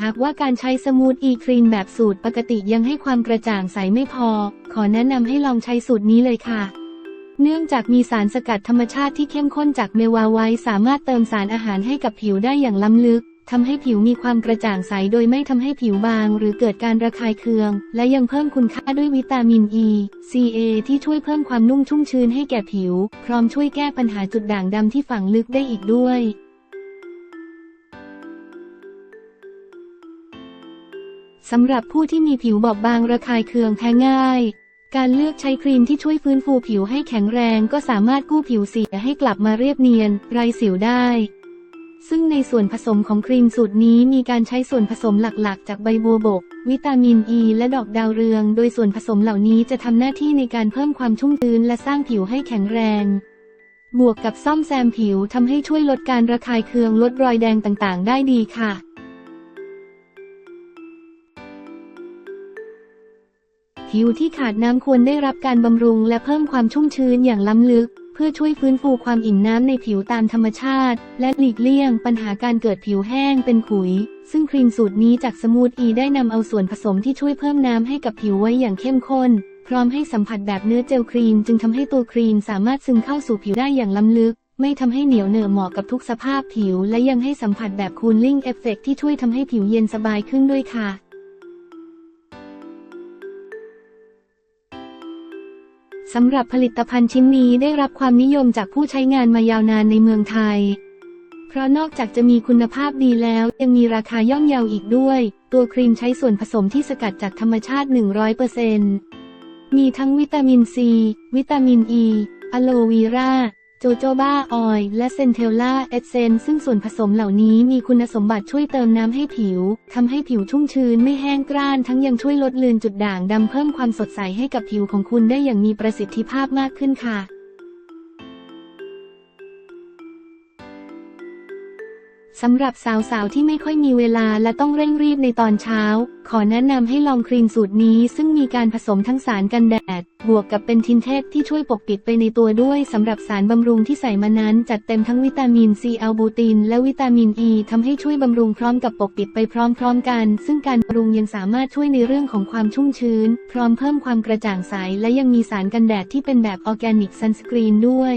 หากว่าการใช้สมูทอีครีนแบบสูตรปกติยังให้ความกระจ่างใสไม่พอ ขอแนะนำให้ลองใช้สูตรนี้เลยค่ะ เนื่องจากมีสารสกัดธรรมชาติที่เข้มข้นจากเมวาไว้ สามารถเติมสารอาหารให้กับผิวได้อย่างล้ำลึกทำให้ผิวมีความกระจ่างใสโดยไม่ทำให้ผิวบาง หรือเกิดการระคายเคือง และยังเพิ่มคุณค่าด้วยวิตามินอ e, ี CA ที่ช่วยเพิ่มความนุ่มชุ่มชื้นให้แก่ผิว พร้อมช่วยแก้ปัญหาจุดด่างดำที่ฝังลึกได้อีกด้วย สำหรับผู้ที่มีผิวบอบบางระคายเคืองแพ้ง่าย การเลือกใช้ครีมที่ช่วยฟื้นฟูผิวให้แข็งแรงก็สามารถกู้ผิวเสียให้กลับมาเรียบเนียน ไร้สิวได้ ซึ่งในส่วนผสมของครีมสูตรนี้มีการใช้ส่วนผสมหลักๆ จากใบบัวบก วิตามินอ e ีและดอกดาวเรือง โดยส่วนผสมเหล่านี้จะทำหน้าที่ในการเพิ่มความชุ่มชื้นและสร้างผิวให้แข็งแรงบวกกับซ่อมแซมผิวทำให้ช่วยลดการระคายเคืองลดรอยแดงต่างๆ ได้ดีค่ะ ผิวที่ขาดน้ำควรได้รับการบำรุงและเพิ่มความชุ่มชื้นอย่างล้ำลึก เพื่อช่วยฟื้นฟูความอิ่มน้ำในผิวตามธรรมชาติ และหลีกเลี่ยงปัญหาการเกิดผิวแห้งเป็นขุย ซึ่งครีมสูตรนี้จากสมูทอีได้นำเอาส่วนผสมที่ช่วยเพิ่มน้ำให้กับผิวไว้อย่างเข้มข้น พร้อมให้สัมผัสแบบเนื้อเจลครีม จึงทำให้ตัวครีมสามารถซึมเข้าสู่ผิวได้อย่างล้ำลึกไม่ทำให้เหนียวเหนอะเหมาะกับทุกสภาพผิว และยังให้สัมผัสแบบคูลลิ่งเอฟเฟกที่ช่วยทำให้ผิวเย็นสบายขึ้นด้วยค่ะ สำหรับผลิตภัณฑ์ชิ้นนี้ได้รับความนิยมจากผู้ใช้งานมายาวนานในเมืองไทย เพราะนอกจากจะมีคุณภาพดีแล้ว ยังมีราคาย่อมเยาอีกด้วย ตัวครีมใช้ส่วนผสมที่สกัดจากธรรมชาติ 100%มีทั้งวิตามินซี วิตามินอ e, ีอะโลวีรา โจโจบ้าออยและเซนเทลล่าเอเซนซึ่งส่วนผสมเหล่านี้มีคุณสมบัติช่วยเติมน้ำให้ผิวทำให้ผิวชุ่มชื้นไม่แห้งกร้าน ทั้งยังช่วยลดเลือนจุดด่างดำเพิ่มความสดใสให้กับผิวของคุณได้อย่างมีประสิทธิภาพมากขึ้นค่ะ สำหรับสาวๆ ที่ไม่ค่อยมีเวลาและต้องเร่งรีบในตอนเช้า ขอแนะนำให้ลองครีมสูตรนี้ซึ่งมีการผสมทั้งสารกันแดด บวกกับเป็นทินเทพที่ช่วยปกปิดไปในตัวด้วยสำหรับสารบำรุงที่ใส่มานั้น จัดเต็มทั้งวิตามินซีอัลบูติน และวิตามินอ e ีทำให้ช่วยบำรุงพร้อมกับปกปิดไปพร้อมๆกัน ซึ่งการบำรุงยังสามารถช่วยในเรื่องของความชุ่มชื้น พร้อมเพิ่มความกระจ่างใสและยังมีสารกันแดดที่เป็นแบบออร์แกนิกซันสกรีนด้วย